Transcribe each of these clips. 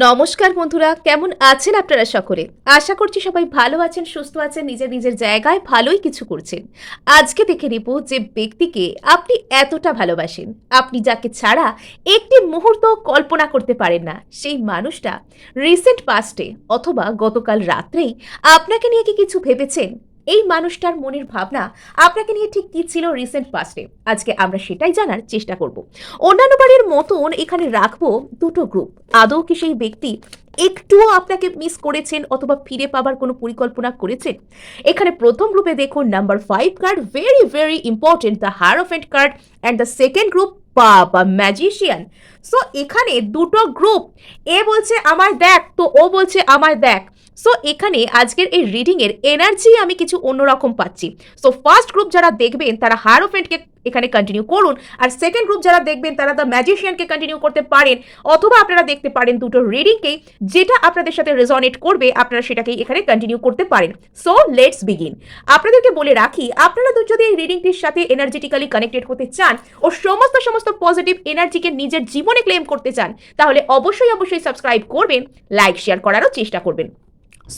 নমস্কার বন্ধুরা, কেমন আছেন আপনারা সকলে? আশা করছি সবাই ভালো আছেন, সুস্থ আছেন, নিজের নিজের জায়গায় ভালোই কিছু করছেন। আজকে দেখে নিব যে ব্যক্তিকে আপনি এতটা ভালোবাসেন। আপনি যাকে ছাড়া একটি মুহূর্ত কল্পনা করতে পারেন না। সেই মানুষটা রিসেন্ট পাস্টে অথবা গতকাল রাত্রেই আপনাকে নিয়ে কি কিছু ভেবেছেন? এই মানুষটার মনের ভাবনা আপনাকে নিয়ে ঠিক কি ছিল রিসেন্ট পাস্টে আজকে আমরা সেটাই জানার চেষ্টা করব। অন্যান্য বাড়ির মতন এখানে রাখব দুটো গ্রুপ আদৌ কি সেই ব্যক্তি একটুও আপনাকে মিস করেছেন অথবা ফিরে পাবার কোনো পরিকল্পনা করেছেন? এখানে প্রথম গ্রুপে দেখুন number five card very very important the hierophant card and the second group বাবা ম্যাজিশিয়ান সো এখানে দুটো গ্রুপ এ বলছে, আমায় দেখ। তো ও বলছে, আমায় দেখ। সো এখানে আজকের এই রিডিং এর এনার্জি আমি কিছু অন্যরকম পাচ্ছি। সো ফার্স্ট গ্রুপ যারা দেখবেন, তারা হারোফেন্টকে এখানে কন্টিনিউ করুন। আর সেকেন্ড গ্রুপ যারা দেখবেন, তারা দ্য ম্যাজিশিয়ানকে কন্টিনিউ করতে পারেন। অথবা আপনারা দেখতে পারেন দুটো রিডিংকেই যেটা আপনাদের সাথে রেজনেট করবে, আপনারা সেটাকেই এখানে কন্টিনিউ করতে পারেন। সো লেটস বিগিন আপনাদেরকে বলে রাখি, আপনারা যদি এই রিডিংটির সাথে এনার্জেটিক্যালি কানেক্টেড হতে চান ও সমস্ত সমস্ত পজিটিভ এনার্জিকে নিজের জীবনে ক্লেম করতে চান, তাহলে অবশ্যই অবশ্যই সাবস্ক্রাইব করবেন লাইক শেয়ার করারও চেষ্টা করবেন।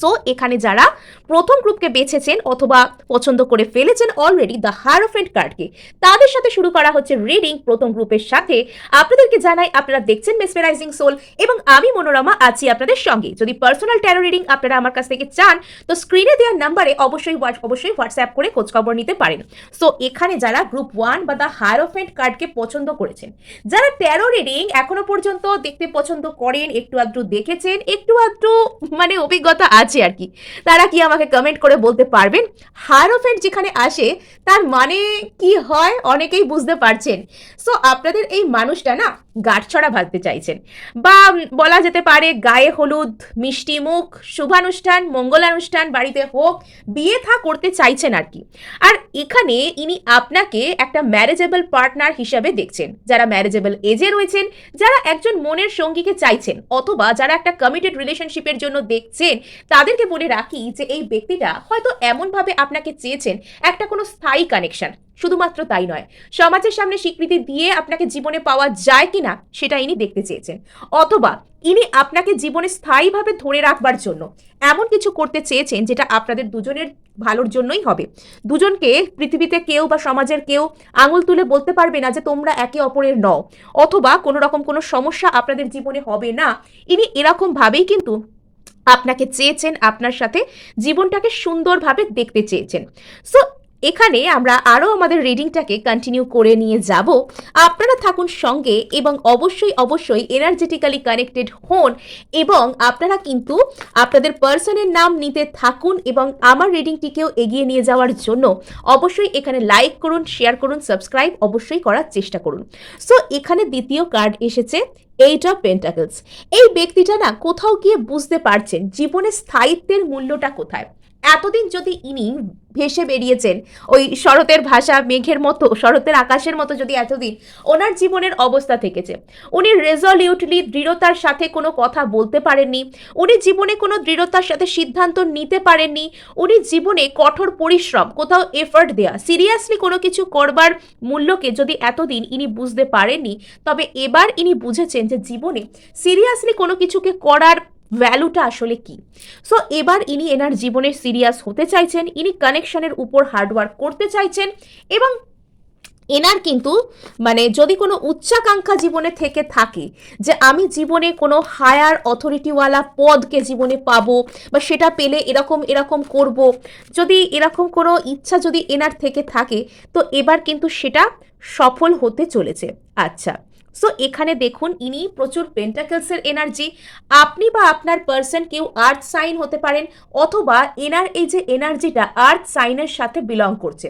সো এখানে যারা প্রথম গ্রুপকে বেছেছেন অথবা পছন্দ করে ফেলেছেন অলরেডি দ্য হারোফেন্ট কার্ডকে তাদের সাথে শুরু করা হচ্ছে রিডিং প্রথম গ্রুপের সাথে। আপনাদেরকে জানাই, আপনারা দেখছেন মেসমেরাইজিং সোল এবং আমি মনোরমা আছি আপনাদের সঙ্গে। যদি পার্সোনাল ট্যারো রিডিং আপনারা আমার কাছ থেকে চান, তো স্ক্রিনে দেওয়ার নাম্বারে অবশ্যই অবশ্যই হোয়াটসঅ্যাপ করে খোঁজখবর নিতে পারেন। সো এখানে যারা গ্রুপ ওয়ান বা দ্য হারোফেন্ট কার্ডকে পছন্দ করেছেন, যারা ট্যারো রিডিং এখনও পর্যন্ত দেখতে পছন্দ করেন, একটু আধটু দেখেছেন, একটু আধটু মানে অভিজ্ঞতা আছে আর কি। তারা কি আমাকে কমেন্ট করে বলতে পারবেন? হারোফেন্ট যেখানে আসে, তার মানে কি হয় অনেকেই বুঝতে পারছেন। সো আপনাদের এই মানুষটা না গাঁটছড়া ভাবতে চাইছেন। বা বলা যেতে পারে গায়ে হলুদ, মিষ্টি মুখ, শুভানুষ্ঠান, মঙ্গলানুষ্ঠান, বাড়িতে হোক, বিয়ে থা করতে চাইছেন আর কি। আর এখানে ইনি আপনাকে একটা ম্যারেজেবল পার্টনার হিসাবে দেখছেন। যারা ম্যারেজেবল এজে রয়েছেন, যারা একজন মনের সঙ্গীকে চাইছেন, অথবা যারা একটা কমিটেড রিলেশনশিপের জন্য দেখছেন, তাদেরকে বলে রাখি যে এই ব্যক্তিটা হয়তো এমনভাবে আপনাকে চেয়েছেন, একটা কোনো স্থায়ী কানেকশন শুধুমাত্র তাই নয়, সমাজের সামনে স্বীকৃতি দিয়ে আপনাকে জীবনে পাওয়া যায় কিনা সেটা ইনি দেখতে চেয়েছেন। অথবা ইনি আপনাকে জীবনে স্থায়ীভাবে ধরে রাখবার জন্য এমন কিছু করতে চেয়েছেন যেটা আপনাদের দুজনের ভালোর জন্যই হবে। দুজনকে পৃথিবীতে কেউ বা সমাজের কেউ আঙুল তুলে বলতে পারবে না যে তোমরা একে অপরের নও, অথবা কোনো রকম কোনো সমস্যা আপনাদের জীবনে হবে না। ইনি এরকমভাবেই কিন্তু আপনাকে চেয়েছেন, আপনার সাথে জীবনটাকে সুন্দরভাবে দেখতে চেয়েছেন। সো এখানে আমরা আরও আমাদের রিডিংটাকে কন্টিনিউ করে নিয়ে যাব। আপনারা থাকুন সঙ্গে এবং অবশ্যই অবশ্যই এনার্জেটিক্যালি কানেক্টেড হন এবং আপনারা কিন্তু আপনাদের পার্সনের নাম নিতে থাকুন এবং আমার রিডিংটিকেও এগিয়ে নিয়ে যাওয়ার জন্য অবশ্যই এখানে লাইক করুন শেয়ার করুন সাবস্ক্রাইব অবশ্যই করার চেষ্টা করুন। সো এখানে দ্বিতীয় কার্ড এসেছে এইট অফ পেন্টাকলস এই ব্যক্তিটা না কোথাও গিয়ে বুঝতে পারছেন জীবনে স্থায়িত্বের মূল্যটা কোথায়? এতদিন যদি ইনি ভেসে বেরিয়েছেন, ওই শরতের ভাষা, মেঘের মতো, শরতের আকাশের মতো যদি এতদিন ওনার জীবনের অবস্থা থেকেছে, উনি রেজলিউটলি দৃঢ়তার সাথে কোনো কথা বলতে পারেননি, উনি জীবনে কোনো দৃঢ়তার সাথে সিদ্ধান্ত নিতে পারেননি, উনি জীবনে কঠোর পরিশ্রম, কোথাও এফর্ট দেয়া সিরিয়াসলি কোনো কিছু করবার মূল্যকে যদি এতদিন ইনি বুঝতে পারেননি, তবে এবার ইনি বুঝেছেন যে জীবনে সিরিয়াসলি কোনো কিছুকে করার ভ্যালুটা আসলে কি? সো এবার ইনি এনার জীবনে সিরিয়াস হতে চাইছেন, ইনি কানেকশনের উপর হার্ডওয়ার্ক করতে চাইছেন এবং এনার কিন্তু মানে যদি কোনো উচ্চাকাঙ্ক্ষা জীবনে থেকে থাকে যে আমি জীবনে কোনো হায়ার অথরিটিওয়ালা পদকে জীবনে পাবো বা সেটা পেলে এরকম এরকম করব, যদি এরকম কোনো ইচ্ছা যদি এনার থেকে থাকে, তো এবার কিন্তু সেটা সফল হতে চলেছে। আচ্ছা সো এখানে দেখুন, ইনি প্রচুর পেন্টাকেলসের এনার্জি আপনি বা আপনার পার্সন কেউ আর্থ সাইন হতে পারেন, অথবা এনার, এই যে এনার্জিটা আর্থ সাইনের সাথে বিলং করছে।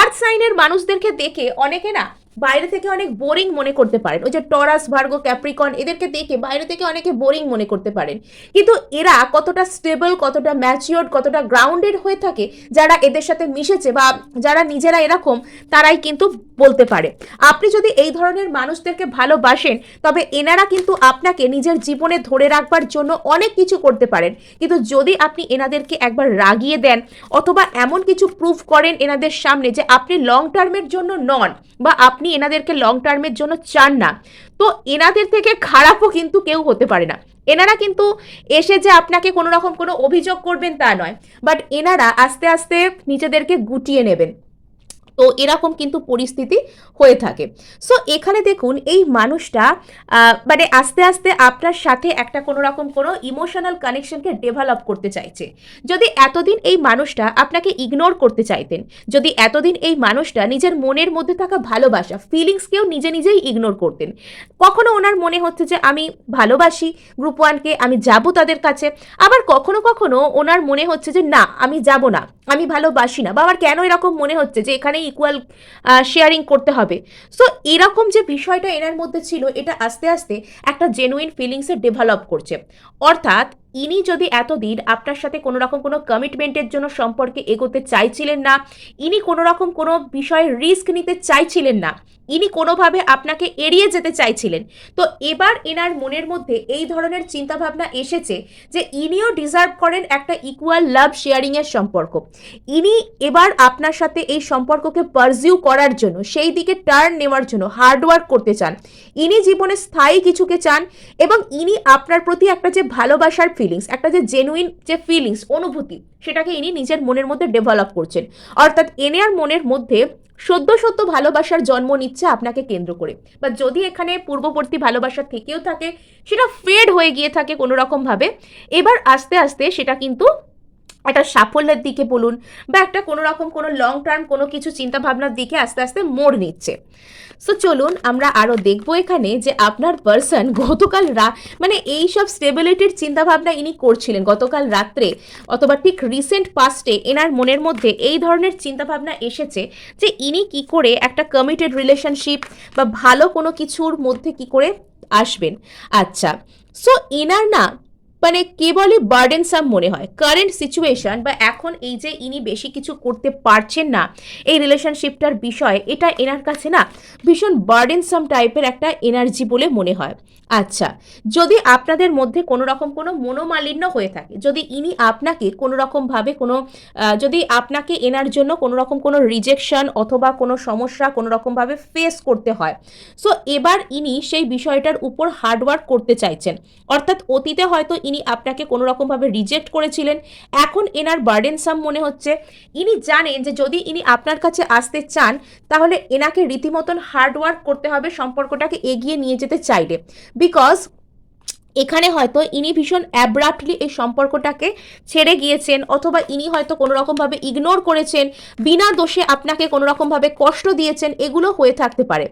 আর্থ সাইনের মানুষদেরকে দেখে অনেকে না বাইরে থেকে অনেক বোরিং মনে করতে পারেন। ওই যে টরাস, ভার্গো, ক্যাপ্রিকন এদেরকে দেখে বাইরে থেকে অনেকে বোরিং মনে করতে পারেন। কিন্তু এরা কতটা স্টেবল, কতটা ম্যাচিওর্ড কতটা গ্রাউন্ডেড হয়ে থাকে, যারা এদের সাথে মিশেছে বা যারা নিজেরা এরকম, তারাই কিন্তু বলতে পারে। আপনি যদি এই ধরনের মানুষদেরকে ভালোবাসেন, তবে এনারা কিন্তু আপনাকে নিজের জীবনে ধরে রাখবার জন্য অনেক কিছু করতে পারেন। কিন্তু যদি আপনি এনাদেরকে একবার রাগিয়ে দেন, অথবা এমন কিছু প্রুফ করেন এনাদের সামনে যে আপনি লং টার্মের জন্য নন, বা আপনি এনাদেরকে লং টার্মের জন্য চান না। তো এনাদের থেকে খারাপও কিন্তু কেউ হতে পারে না। এনারা কিন্তু এসে যে আপনাকে কোনো রকম কোনো অভিযোগ করবেন তা নয়। বাট এনারা আস্তে আস্তে নিজেদেরকে গুটিয়ে নেবেন। তো এরকম কিন্তু পরিস্থিতি হয়ে থাকে। সো এখানে দেখুন, এই মানুষটা মানে আস্তে আস্তে আপনার সাথে একটা কোনো রকম কোনো ইমোশনাল কানেকশনকে ডেভেলপ করতে চাইছে। যদি এতদিন এই মানুষটা আপনাকে ইগনোর করতে চাইতেন, যদি এতদিন এই মানুষটা নিজের মনের মধ্যে থাকা ভালোবাসা ফিলিংসকেও নিজে নিজেই ইগনোর করতেন, কখনো ওনার মনে হচ্ছে যে আমি ভালোবাসি গ্রুপ ওয়ানকে আমি যাব তাদের কাছে, আবার কখনো কখনো ওনার মনে হচ্ছে যে না, আমি যাব না, আমি ভালোবাসি না, বা আমার কেন এরকম মনে হচ্ছে যে এখানে ইকুয়াল শেয়ারিং করতে হবে। সো এরকম যে বিষয়টা এনার মধ্যে ছিল, এটা আস্তে আস্তে একটা জেনুইন ফিলিংসে ডেভেলপ করছে। অর্থাৎ ইনি যদি এতদিন আপনার সাথে কোনো রকম কোনো কমিটমেন্টের জন্য সম্পর্কে এগোতে চাইছিলেন না, ইনি কোনো রকম কোনো বিষয়ে রিস্ক নিতে চাইছিলেন না, ইনি কোনোভাবে আপনাকে এড়িয়ে যেতে চাইছিলেন, তো এবার এনার মনের মধ্যে এই ধরনের চিন্তাভাবনা এসেছে যে ইনিও ডিজার্ভ করেন একটা ইকুয়াল লাভ শেয়ারিংয়ের সম্পর্ক। ইনি এবার আপনার সাথে এই সম্পর্ককে পারজিউ করার জন্য, সেই দিকে টার্ন নেওয়ার জন্য হার্ডওয়ার্ক করতে চান। ইনি জীবনে স্থায়ী কিছুকে চান এবং ইনি আপনার প্রতি একটা যে ভালোবাসার ফিলিংস একটা যে জেনুইন যে ফিলিংস অনুভূতি, সেটাকে ইনি নিজের মনের মধ্যে ডেভেলপ করছেন। অর্থাৎ এনার মনের মধ্যে সদ্য সদ্য ভালোবাসার জন্ম নিচ্ছে আপনাকে কেন্দ্র করে। বা যদি এখানে পূর্ববর্তী ভালোবাসা থেকেও থাকে, সেটা ফেড হয়ে গিয়ে থাকে কোনো রকমভাবে এবার আস্তে আস্তে সেটা কিন্তু একটা সাফল্যের দিকে বলুন বা একটা কোনো রকম কোনো লং টার্ম কোনো কিছু চিন্তা ভাবনার দিকে আস্তে আস্তে মোড় নিচ্ছে। সো চলুন আমরা আরও দেখব এখানে যে আপনার পার্সন গতকাল রা মানে এই সব স্টেবিলিটির চিন্তাভাবনা ইনি করছিলেন গতকাল রাত্রে অথবা ঠিক রিসেন্ট পাস্টে এনার মনের মধ্যে এই ধরনের চিন্তাভাবনা এসেছে যে ইনি কি করে একটা কমিটেড রিলেশনশিপ বা ভালো কোনো কিছুর মধ্যে কি করে আসবেন। আচ্ছা সো এনার না মানে কেবলই বার্ডেনসাম মনে হয়। কারেন্ট সিচুয়েশন বা এখন এই যে ইনি বেশি কিছু করতে পারছেন না, এই রিলেশনশিপটার বিষয়, এটা এনার কাছে না ভীষণ বার্ডেনসাম টাইপের একটা এনার্জি বলে মনে হয়। আচ্ছা যদি আপনাদের মধ্যে কোনো রকম কোনো মনোমালিন্য হয়ে থাকে, যদি ইনি আপনাকে কোনো রকমভাবে কোনো যদি আপনাকে এনার জন্য কোনো রকম কোনো রিজেকশন অথবা কোনো সমস্যা কোনো রকমভাবে ফেস করতে হয় সো এবার ইনি সেই বিষয়টার উপর হার্ডওয়ার্ক করতে চাইছেন। অর্থাৎ অতীতে হয়তো ইনি আপনাকে কোনো রকমভাবে রিজেক্ট করেছিলেন। এখন এনার বার্ডেনসাম মনে হচ্ছে। ইনি জানেন যে যদি ইনি আপনার কাছে আসতে চান, তাহলে এনাকে রীতিমতন হার্ডওয়ার্ক করতে হবে, সম্পর্কটাকে এগিয়ে নিয়ে যেতে চাইলে। বিকজ এখানে হয়তো ইনি ভীষণ অ্যাব্রাপ্টলি এই সম্পর্কটাকে ছেড়ে গিয়েছেন অথবা ইনি হয়তো কোনো রকমভাবে ইগনোর করেছেন, বিনা দোষে আপনাকে কোনো রকমভাবে কষ্ট দিয়েছেন, এগুলো হয়ে থাকতে পারে।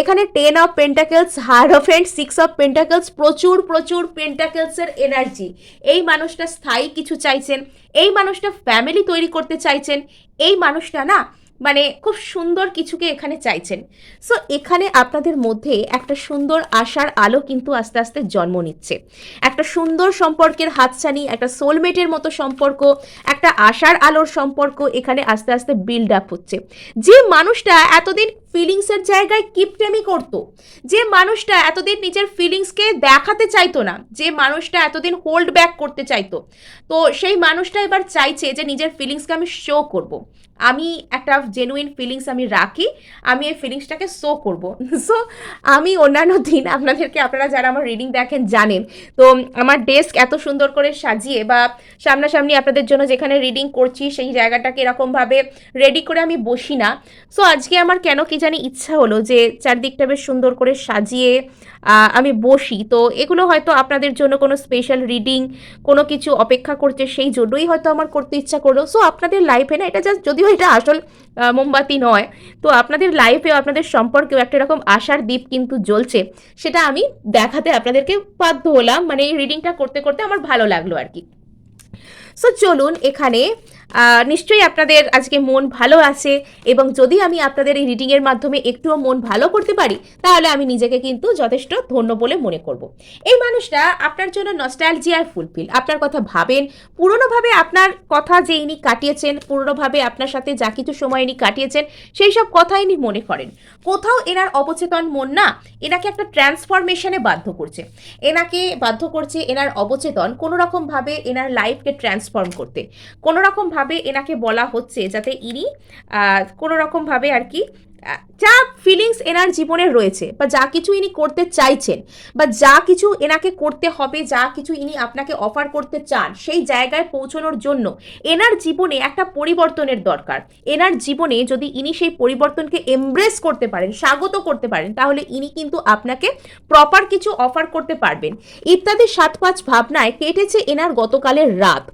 এখানে ten of pentacles hard of and six of pentacles প্রচুর প্রচুর পেন্টাকেলসের এনার্জি এই মানুষটা স্থায়ী কিছু চাইছেন, এই মানুষটা ফ্যামিলি তৈরি করতে চাইছেন, এই মানুষটা না মানে খুব সুন্দর কিছুকে এখানে চাইছেন। সো এখানে আপনাদের মধ্যে একটা সুন্দর আশার আলো কিন্তু আস্তে আস্তে জন্ম নিচ্ছে। একটা সুন্দর সম্পর্কের হাতছানি, একটা সোলমেটের মতো সম্পর্ক, একটা আশার আলোর সম্পর্ক এখানে আস্তে আস্তে বিল্ড আপ হচ্ছে। যে মানুষটা এতদিন ফিলিংসের জায়গায় কিপটেমি করতো। যে মানুষটা এতদিন নিজের ফিলিংসকে দেখাতে চাইতো না, যে মানুষটা এতদিন হোল্ড ব্যাক করতে চাইতো। তো সেই মানুষটা এবার চাইছে যে নিজের ফিলিংসকে আমি শো করব। আমি একটা জেনুইন ফিলিংস আমি রাখি, আমি এই ফিলিংসটাকে শো করব। সো আমি অন্যান্য দিন আপনাদেরকে, আপনারা যারা আমার রিডিং দেখেন জানেন, তো আমার ডেস্ক এত সুন্দর করে সাজিয়ে বা সামনাসামনি আপনাদের জন্য যেখানে রিডিং করছি, সেই জায়গাটাকে এরকমভাবে রেডি করে আমি বসি না। সো আজকে আমার কেন কি জানি ইচ্ছা হলো যে চারদিকটা বেশ সুন্দর করে সাজিয়ে আমি বসি। তো এগুলো হয়তো আপনাদের জন্য কোনো স্পেশাল রিডিং কোনো কিছু অপেক্ষা করছে সেই জন্যই হয়তো আমার করতে ইচ্ছা করল। সো আপনাদের লাইফে না, এটা জাস্ট যদিও এটা আসল মোমবাতি নয়, তো আপনাদের লাইফেও আপনাদের সম্পর্কেও একটা রকম আশার দ্বীপ কিন্তু জ্বলছে। সেটা আমি দেখাতে আপনাদেরকে বাধ্য হলাম। মানে এই রিডিংটা করতে করতে আমার ভালো লাগল আর কি। সো চলুন এখানে নিশ্চয়ই আপনাদের আজকে মন ভালো আছে এবং যদি আমি আপনাদের এই রিডিংয়ের মাধ্যমে একটুও মন ভালো করতে পারি, তাহলে আমি নিজেকে কিন্তু যথেষ্ট ধন্য বলে মনে করব। এই মানুষটা আপনার জন্য নস্টালজিয়ার ফুলফিল। আপনার কথা ভাবেন, পুরনোভাবে আপনার কথা যে ইনি কাটিয়েছেন, পুরনোভাবে আপনার সাথে যা কিছু সময় ইনি কাটিয়েছেন, সেই সব কথা ইনি মনে করেন। কোথাও এনার অবচেতন মন না, এনাকে একটা ট্রান্সফরমেশনে বাধ্য করছে। এনাকে বাধ্য করছে এনার অবচেতন কোনো রকমভাবে এনার লাইফকে ট্রান্সফর্ম করতে। কোনো রকমভাবে এনাকে বলা হচ্ছে যাতে ইনি কোনো রকমভাবে আর কি যা ফিলিংস এনার জীবনে রয়েছে বা যা কিছু ইনি করতে চাইছেন বা যা কিছু এনাকে করতে হবে, যা কিছু ইনি আপনাকে অফার করতে চান, সেই জায়গায় পৌঁছানোর জন্য এনার জীবনে একটা পরিবর্তনের দরকার। এনার জীবনে যদি ইনি সেই পরিবর্তনকে এমব্রেস করতে পারেন, স্বাগত করতে পারেন, তাহলে ইনি কিন্তু আপনাকে প্রপার কিছু অফার করতে পারবেন। ইত্যাদি সাত পাঁচ ভাবনায় কেটেছে এনার গতকালের রাত।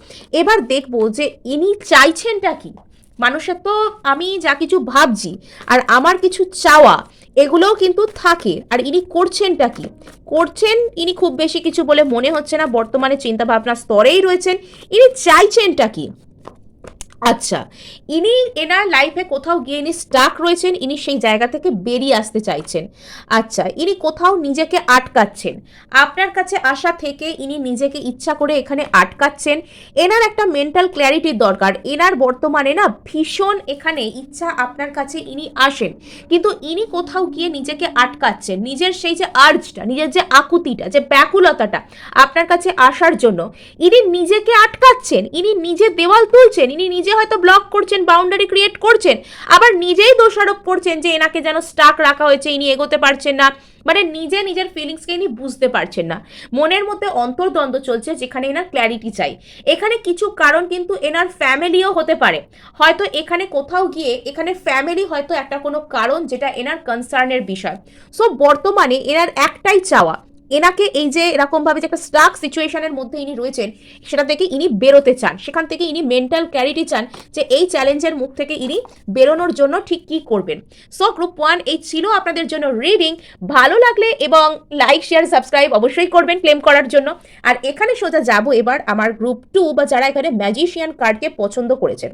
এবার দেখব যে ইনি চাইছেনটা কি। মানুষের তো আমি যা কিছু ভাবছি আর আমার কিছু চাওয়া, এগুলোও কিন্তু থাকে। আর ইনি করছেনটা কি? করছেন ইনি খুব বেশি কিছু বলে মনে হচ্ছে না, বর্তমানে চিন্তা ভাবনার স্তরেই রয়েছেন। ইনি চাইছেনটা কি? আচ্ছা ইনি এনার লাইফে কোথাও গিয়ে ইনি স্টাক রয়েছেন, ইনি সেই জায়গা থেকে বেরিয়ে আসতে চাইছেন। আচ্ছা ইনি কোথাও নিজেকে আটকাচ্ছেন। আপনার কাছে আসা থেকে ইনি নিজেকে ইচ্ছা করে এখানে আটকাচ্ছেন। এনার একটা মেন্টাল ক্ল্যারিটির দরকার। এনার বর্তমানে না ভীষণ এখানে ইচ্ছা আপনার কাছে ইনি আসেন। কিন্তু ইনি কোথাও গিয়ে নিজেকে আটকাচ্ছেন। নিজের সেই যে আর্জটা নিজের যে আকুতিটা, যে ব্যাকুলতাটা আপনার কাছে আসার জন্য, ইনি নিজেকে আটকাচ্ছেন। ইনি নিজে দেওয়াল তুলছেন। ইনি নিজে হয়তো ব্লক করছেন বাউন্ডারি ক্রিয়েট করছেন, আবার নিজেই দোষারোপ করছেন যে এনাকে যেন স্টাক রাখা হয়েছে, ইনি এগোতে পারছেন না। মানে নিজে নিজের ফিলিংসকে ইনি বুঝতে পারছেন না। মনের মধ্যে অন্তর্দ্বন্দ্ব চলছে যেখানে এনার ক্ল্যারিটি চাই। এখানে কিছু কারণ কিন্তু এনার ফ্যামিলিও হতে পারে। হয়তো এখানে কোথাও গিয়ে এখানে ফ্যামিলি হয়তো একটা কোনো কারণ যেটা এনার কনসার্নের বিষয়। সো বর্তমানে এনার একটাই চাওয়া এনাকে এই যে এরকমভাবে যে একটা স্টাক সিচুয়েশনের মধ্যে ইনি রয়েছেন, সেটা থেকে ইনি বেরোতে চান। সেখান থেকে ইনি মেন্টাল ক্যারিটি চান যে এই চ্যালেঞ্জের মুখ থেকে ইনি বেরোনোর জন্য ঠিক কী করবেন। সো গ্রুপ ওয়ান এই ছিল আপনাদের জন্য রিডিং ভালো লাগলে এবং লাইক শেয়ার সাবস্ক্রাইব অবশ্যই করবেন ক্লেম করার জন্য। আর এখানে সোজা যাব এবার আমার গ্রুপ টু বা যারা এখানে ম্যাজিশিয়ান কার্ডকে পছন্দ করেছেন।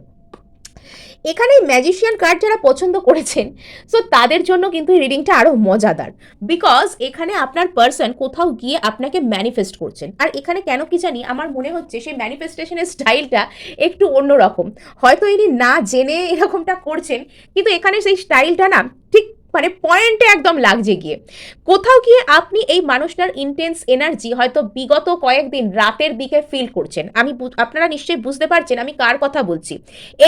এখানে ম্যাজিশিয়ান কার্ড যারা পছন্দ করেছেন। সো তাদের জন্য কিন্তু এই রিডিংটা আরও মজাদার। বিকজ এখানে আপনার পার্সন কোথাও গিয়ে আপনাকে ম্যানিফেস্ট করছেন। আর এখানে কেন কি জানি আমার মনে হচ্ছে সেই ম্যানিফেস্টেশনের স্টাইলটা একটু অন্যরকম। হয়তো ইনি না জেনে এরকমটা করছেন, কিন্তু এখানে সেই স্টাইলটা না ঠিক মানে পয়েন্টে একদম লাগছে গিয়ে। কোথাও গিয়ে আপনি এই মানুষটার ইন্টেন্স এনার্জি হয়তো বিগত কয়েকদিন রাতের দিকে ফিল করছেন। আমি আপনারা নিশ্চয়ই বুঝতে পারছেন আমি কার কথা বলছি।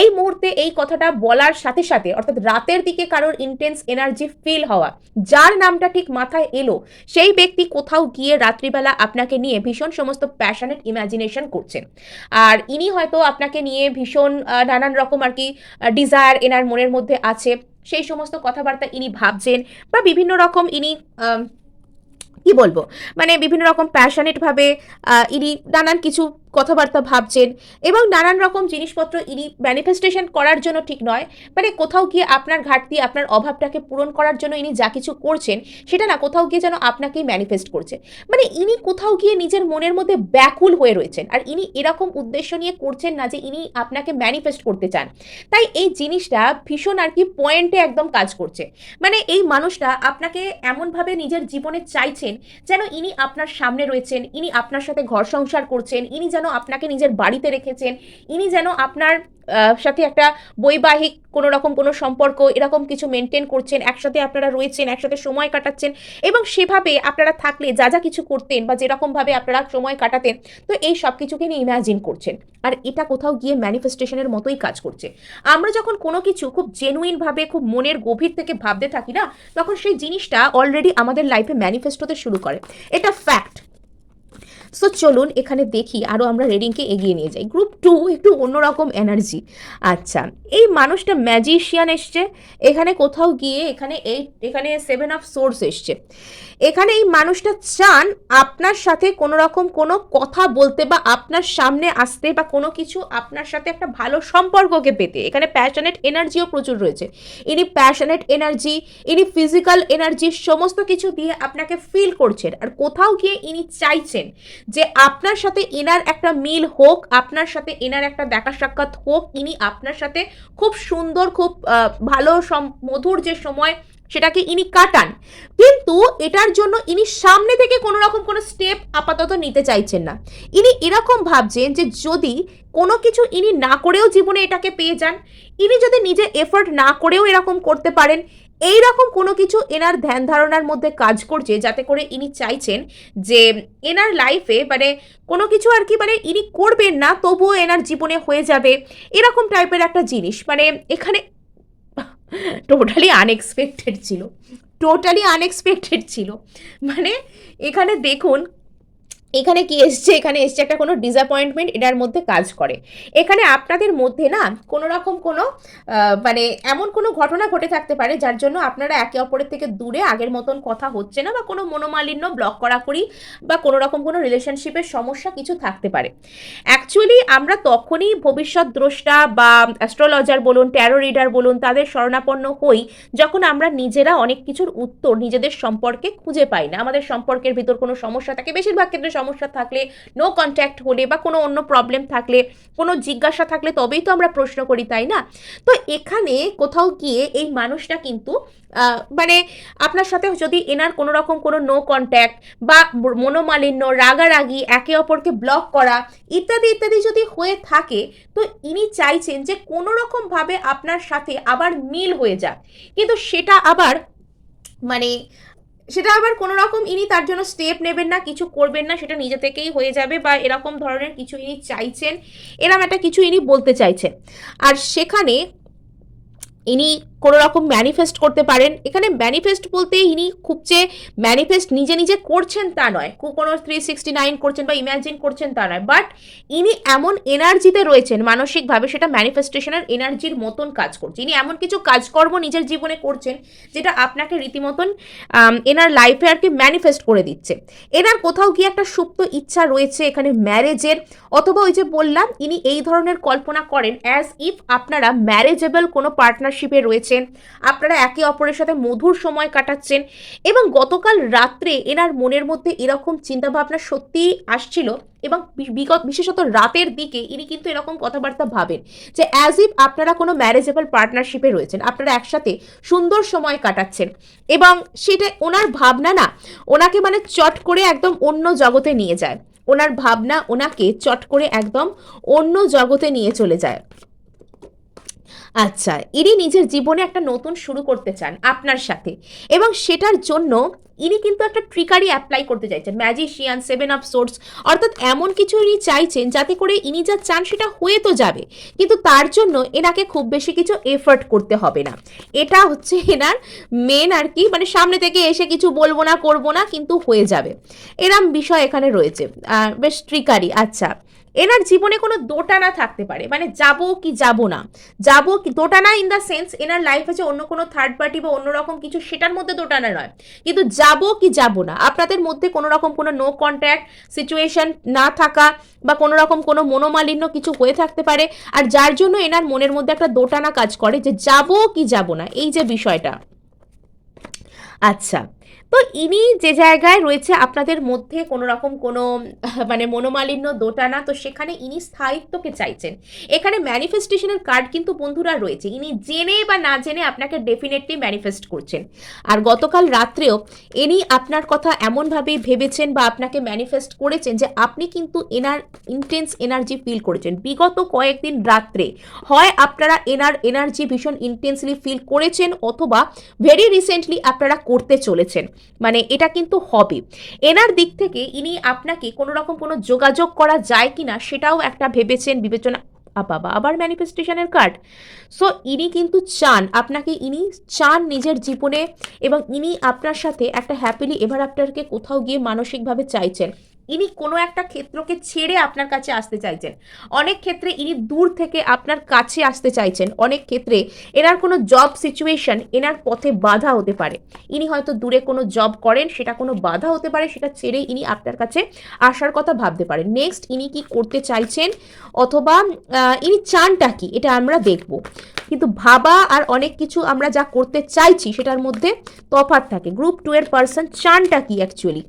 এই মুহূর্তে এই কথাটা বলার সাথে সাথে, অর্থাৎ রাতের দিকে কারোর ইন্টেন্স এনার্জি ফিল হওয়া, যার নামটা ঠিক মাথায় এলো, সেই ব্যক্তি কোথাও গিয়ে রাত্রিবেলা আপনাকে নিয়ে ভীষণ সমস্ত প্যাশনেট ইমাজিনেশন করছেন। আর ইনি হয়তো আপনাকে নিয়ে ভীষণ নানান রকম আর কি ডিজায়ার এনার মনের মধ্যে আছে। সেই সমস্ত কথাবার্তা ইনি ভাবছেন বা বিভিন্ন রকম ইনি কি বলব? মানে বিভিন্ন রকম প্যাশনেটভাবে ইনি নানান কিছু কথাবার্তা ভাবছেন এবং নানান রকম জিনিসপত্র ইনি ম্যানিফেস্টেশন করার জন্য ঠিক নয়। মানে কোথাও গিয়ে আপনার ঘাটতি, আপনার অভাবটাকে পূরণ করার জন্য ইনি যা কিছু করছেন, সেটা না, কোথাও গিয়ে যেন আপনাকেই ম্যানিফেস্ট করছে। মানে ইনি কোথাও গিয়ে নিজের মনের মধ্যে ব্যাকুল হয়ে রয়েছেন আর ইনি এরকম উদ্দেশ্য নিয়ে করছেন না যে ইনি আপনাকে ম্যানিফেস্ট করতে চান। তাই এই জিনিসটা ভীষণ আর কি পয়েন্টে একদম কাজ করছে। মানে এই মানুষটা আপনাকে এমনভাবে নিজের জীবনে চাইছেন যেন ইনি আপনার সামনে রয়েছেন, ইনি আপনার সাথে ঘর সংসার করছেন, ইনি যেন আপনাকে নিজের বাড়িতে রেখেছেন, ইনি যেন আপনার সাথে একটা বৈবাহিক কোনো রকম কোনো সম্পর্ক এরকম কিছু মেনটেন করছেন, একসাথে আপনারা রয়েছেন, একসাথে সময় কাটাচ্ছেন এবং সেভাবে আপনারা থাকলে যা যা কিছু করতেন বা যেরকমভাবে আপনারা সময় কাটাতেন, তো এই সব কিছুকে নিয়ে ইম্যাজিন করছেন। আর এটা কোথাও গিয়ে ম্যানিফেস্টেশনের মতোই কাজ করছে। আমরা যখন কোনো কিছু খুব জেনুইনভাবে খুব মনের গভীর থেকে ভাবতে থাকি না, তখন সেই জিনিসটা অলরেডি আমাদের লাইফে ম্যানিফেস্ট হতে শুরু করে। এটা ফ্যাক্ট সো চলুন এখানে দেখি আরও আমরা রেডিংকে এগিয়ে নিয়ে যাই। গ্রুপ টু একটু অন্যরকম এনার্জি আচ্ছা এই মানুষটা ম্যাজিশিয়ান এসছে। এখানে কোথাও গিয়ে এখানে এই এখানে সেভেন অফ সোর্স এসছে। এখানে এই মানুষটা চান আপনার সাথে কোনো রকম কোনো কথা বলতে বা আপনার সামনে আসতে বা কোনো কিছু আপনার সাথে একটা ভালো সম্পর্ককে পেতে। এখানে প্যাশনেট এনার্জিও প্রচুর রয়েছে। ইনি প্যাশনেট এনার্জি ইনি ফিজিক্যাল এনার্জি সমস্ত কিছু দিয়ে আপনাকে ফিল করছেন। আর কোথাও গিয়ে ইনি চাইছেন যে আপনার সাথে এনার একটা মিল হোক, আপনার সাথে এনার একটা দেখা সাক্ষাৎ হোক, ইনি আপনার সাথে খুব সুন্দর, খুব ভালো মধুর যে সময় সেটাকে ইনি কাটান। কিন্তু এটার জন্য ইনি সামনে থেকে কোনো রকম কোনো স্টেপ আপাতত নিতে চাইছেন না। ইনি এরকম ভাবছেন যে যদি কোনো কিছু ইনি না করেও জীবনে এটাকে পেয়ে যান, ইনি যদি নিজে এফোর্ট না করেও এরকম করতে পারেন এই রকম কোনো কিছু এনার ধ্যান ধারণার মধ্যে কাজ করছে যাতে করে ইনি চাইছেন যে এনার লাইফে মানে কোনো কিছু আর কি মানে ইনি করবেন না, তবুও এনার জীবনে হয়ে যাবে, এরকম টাইপের একটা জিনিস। মানে এখানে টোটালি আনএক্সপেক্টেড ছিল। টোটালি আনএক্সপেক্টেড ছিল। মানে এখানে দেখুন এখানে কি এসছে? এখানে এসছে একটা কোনো ডিসঅ্যাপয়েন্টমেন্ট এটার মধ্যে কাজ করে। এখানে আপনাদের মধ্যে না কোনো রকম কোনো মানে এমন কোনো ঘটনা ঘটে থাকতে পারে যার জন্য আপনারা একে অপরের থেকে দূরে আগের মতন কথা হচ্ছে না বা কোনো মনোমালিন্য ব্লক করাকরি বা কোনো রকম কোনো রিলেশনশিপের সমস্যা কিছু থাকতে পারে। অ্যাকচুয়ালি আমরা তখনই ভবিষ্যৎ দ্রষ্টা বা অ্যাস্ট্রোলজার বলুন ট্যারো রিডার বলুন, তাদের শরণাপন্ন হই যখন আমরা নিজেরা অনেক কিছুর উত্তর নিজেদের সম্পর্কে খুঁজে পাই না। আমাদের সম্পর্কের ভিতর কোনো সমস্যা থাকে, বেশিরভাগ ক্ষেত্রে সমস্যা থাকলে নো কন্ট্যাক্ট হলে বা কোনো অন্য প্রবলেম থাকলে, কোনো জিজ্ঞাসা থাকলে তবেই তো আমরা প্রশ্ন করি, তাই না? তো এখানে কোথাও গিয়ে এই মানুষটা কিন্তু মানে আপনার সাথে যদি এনার কোনো রকম কোনো নো কন্ট্যাক্ট বা মনোমালিন্য, রাগারাগি, একে অপরকে ব্লক করা ইত্যাদি ইত্যাদি যদি হয়ে থাকে, তো ইনি চাইছেন যে কোনো রকমভাবে আপনার সাথে আবার মিল হয়ে যাক। কিন্তু সেটা আবার মানে সেটা আবার কোনো রকম ইনি তার জন্য স্টেপ নেবেন না, কিছু করবেন না, সেটা নিজে থেকেই হয়ে যাবে বা এরকম ধরনের কিছু ইনি চাইছেন এরকম একটা কিছু ইনি বলতে চাইছেন। আর সেখানে ইনি কোনো রকম ম্যানিফেস্ট করতে পারেন। এখানে ম্যানিফেস্ট বলতে ইনি খুব যে ম্যানিফেস্ট নিজে নিজে করছেন তা নয়। কোনো থ্রি সিক্সটি নাইন করছেন বা ইম্যাজিন করছেন তা নয়। বাট ইনি এমন এনার্জিতে রয়েছেন মানসিকভাবে সেটা ম্যানিফেস্টেশনের এনার্জির মতন কাজ করছে। ইনি এমন কিছু কাজকর্ম নিজের জীবনে করছেন যেটা আপনাকে রীতিমতন এনার লাইফে আর কি ম্যানিফেস্ট করে দিচ্ছে। এনার কোথাও গিয়ে একটা সুপ্ত ইচ্ছা রয়েছে এখানে ম্যারেজের অথবা ওই যে বললাম, ইনি এই ধরনের কল্পনা করেন অ্যাজ ইফ আপনারা ম্যারেজেবল কোনো পার্টনারশিপে রয়েছেন আপনারা একে অপরের সাথে মধুর সময় কাটাচ্ছেন এবং গতকাল রাত্রে এনার মনের মধ্যে এরকম চিন্তাভাবনা সত্যিই আসছিল এবং বিগত, বিশেষত রাতের দিকে ইনি কিন্তু এরকম কথাবার্তা ভাবেন যে অ্যাজ ইফ আপনারা কোনো ম্যারেজেবল পার্টনারশিপে রয়েছেন, আপনারা একসাথে সুন্দর সময় কাটাচ্ছেন এবং সেটা ওনার ভাবনা না, ওনাকে মানে চট করে একদম অন্য জগতে নিয়ে যায়, ওনার ভাবনা ওনাকে চট করে একদম অন্য জগতে নিয়ে চলে যায়। আচ্ছা ইনি নিজের জীবনে একটা নতুন শুরু করতে চান আপনার সাথে। এবং সেটার জন্য ইনি কিন্তু একটা ট্রিকারি অ্যাপ্লাই করতে চাইছেন। ম্যাজিশিয়ান সেভেন অফ সোর্স অর্থাৎ এমন কিছু ইনি চাইছেন যাতে করে ইনি যা চান সেটা হয়ে তো যাবে। কিন্তু তার জন্য এনাকে খুব বেশি কিছু এফর্ট করতে হবে না। এটা হচ্ছে এনার মেন আর কি মানে সামনে থেকে এসে কিছু বলব না, করব না, কিন্তু হয়ে যাবে। এরম বিষয় এখানে রয়েছে। বেশ ট্রিকারি আচ্ছা। এনার জীবনে কোনো দোটানা থাকতে পারে। মানে যাব কি যাব না। যাব কি দোটানা ইন দ্য সেন্স এনার লাইফে যে অন্য কোনো থার্ড পার্টি বা অন্যরকম কিছু, সেটার মধ্যে দোটানা নয়। কিন্তু যাব কি যাব না, আপনাদের মধ্যে কোনো রকম কোনো নো কন্ট্যাক্ট সিচুয়েশন না থাকা বা কোনো রকম কোনো মনোমালিন্য কিছু হয়ে থাকতে পারে, আর যার জন্য এনার মনের মধ্যে একটা দোটানা কাজ করে যে যাব কি যাব না, এই যে বিষয়টা। আচ্ছা তো ইনি যে জায়গায় রয়েছে, আপনাদের মধ্যে কোনো রকম কোনো মানে মনোমালিন্য দোটানা তো সেখানে ইনি স্থায়িত্বকে চাইছেন। এখানে ম্যানিফেস্টেশনের কার্ড কিন্তু বন্ধুরা রয়েছে। ইনি জেনে বা না জেনে আপনাকে ডেফিনেটলি ম্যানিফেস্ট করছেন। আর গতকাল রাত্রেও ইনি আপনার কথা এমনভাবেই ভেবেছেন বা আপনাকে ম্যানিফেস্ট করেছেন যে আপনি কিন্তু এনার ইন্টেন্স এনার্জি ফিল করেছেন। বিগত কয়েকদিন রাত্রে হয় আপনারা এনার এনার্জি ভীষণ ইন্টেন্সলি ফিল করেছেন অথবা ভেরি রিসেন্টলি আপনারা করতে চলেছেন। মানে এটা কিন্তু হবে। এনার দিক থেকে ইনি আপনাকে কোনো রকম কোনো যোগাযোগ করা যায় কি না সেটাও একটা ভেবেছেন, বিবেচনা বাবা, আবার ম্যানিফেস্টেশনের কার্ড সো ইনি কিন্তু চান, আপনাকে ইনি চান নিজের জীবনে এবং ইনি আপনার সাথে একটা হ্যাপিলি এভার আফটারকে কোথাও গিয়ে মানসিকভাবে চাইছেন। ইনি কোনো একটা ক্ষেত্রকে ছেড়ে আপনার কাছে আসতে চাইছেন। অনেক ক্ষেত্রে ইনি দূর থেকে আপনার কাছে আসতে চাইছেন। অনেক ক্ষেত্রে এনার কোনো জব সিচুয়েশন এনার পথে বাধা হতে পারে। ইনি হয়তো দূরে কোনো জব করেন, সেটা কোনো বাধা হতে পারে, সেটা ছেড়ে ইনি আপনার কাছে আসার কথা ভাবতে পারেন। নেক্সট ইনি কি করতে চাইছেন? অথবা ইনি চানটা কি? এটা আমরা দেখব। কিন্তু ভাবা আর অনেক কিছু আমরা যা করতে চাইছি, সেটার মধ্যে তফাৎ থাকে। গ্রুপ টু এর পার্সন চানটা কি অ্যাকচুয়ালি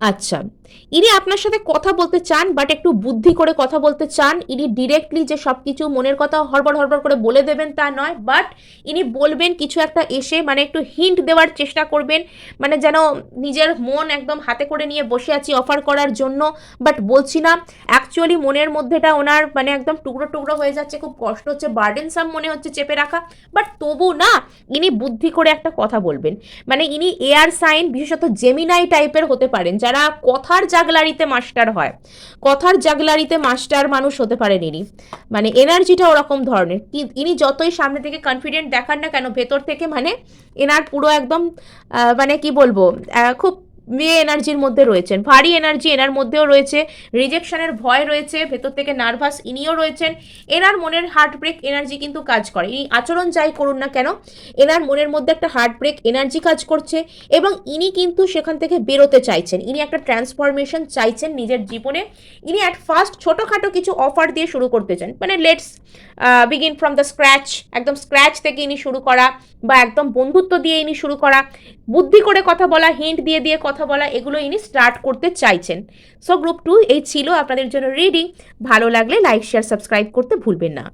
আচ্ছা। ইনি আপনার সাথে কথা বলতে চান বাট একটু বুদ্ধি করে কথা বলতে চান। ইনি ডিরেক্টলি যে সব কিছু মনের কথা হড়বড় হড়বড় করে বলে দেবেন তা নয় বাট ইনি বলবেন কিছু একটা এসে মানে একটু হিন্ট দেওয়ার চেষ্টা করবেন মানে যেন নিজের মন একদম হাতে করে নিয়ে বসে আছি অফার করার জন্য। বাট বলছি না অ্যাকচুয়ালি মনের মধ্যেটা ওনার মানে একদম টুকরো টুকরো হয়ে যাচ্ছে, খুব কষ্ট হচ্ছে বার্ডেনসাম মনে হচ্ছে চেপে রাখা। বাট তবু না, ইনি বুদ্ধি করে একটা কথা বলবেন। মানে ইনি এয়ার সাইন বিশেষত জেমিনাই টাইপের হতে পারেন, যারা যারা কথার জাগলারিতে মাস্টার হয়। কথার জাগলারিতে মাস্টার মানুষ হতে পারেন ইনি। মানে এনার্জিটা ওরকম ধরনের। ইনি যতই সামনে থেকে কনফিডেন্ট দেখান না কেন, ভেতর থেকে মানে এনার পুরো একদম মানে কি বলব খুব মেয়ে এনার্জির মধ্যে রয়েছেন। ভারী এনার্জি এনার মধ্যেও রয়েছে। রিজেকশনের ভয় রয়েছে। ভেতর থেকে নার্ভাস ইনিও রয়েছেন। এনার মনের হার্ট ব্রেক এনার্জি কিন্তু কাজ করে। ইনি আচরণ যাই করুন না কেন, এনার মনের মধ্যে একটা হার্ট ব্রেক এনার্জি কাজ করছে এবং ইনি কিন্তু সেখান থেকে বেরোতে চাইছেন। ইনি একটা ট্রান্সফরমেশন চাইছেন নিজের জীবনে। ইনি অ্যাট ফার্স্ট ছোটোখাটো কিছু অফার দিয়ে শুরু করতে চান। মানে let's begin from the scratch একদম স্ক্র্যাচ থেকে ইনি শুরু করা বা একদম বন্ধুত্ব দিয়ে ইনি শুরু করা, বুদ্ধি করে কথা বলা হিন্ট দিয়ে দিয়ে কথা বলা, এগুলো ইনি স্টার্ট করতে চাইছেন। সো গ্রুপ টু এই ছিল আপনাদের জন্য রিডিং ভালো লাগলে লাইক শেয়ার সাবস্ক্রাইব করতে ভুলবেন না।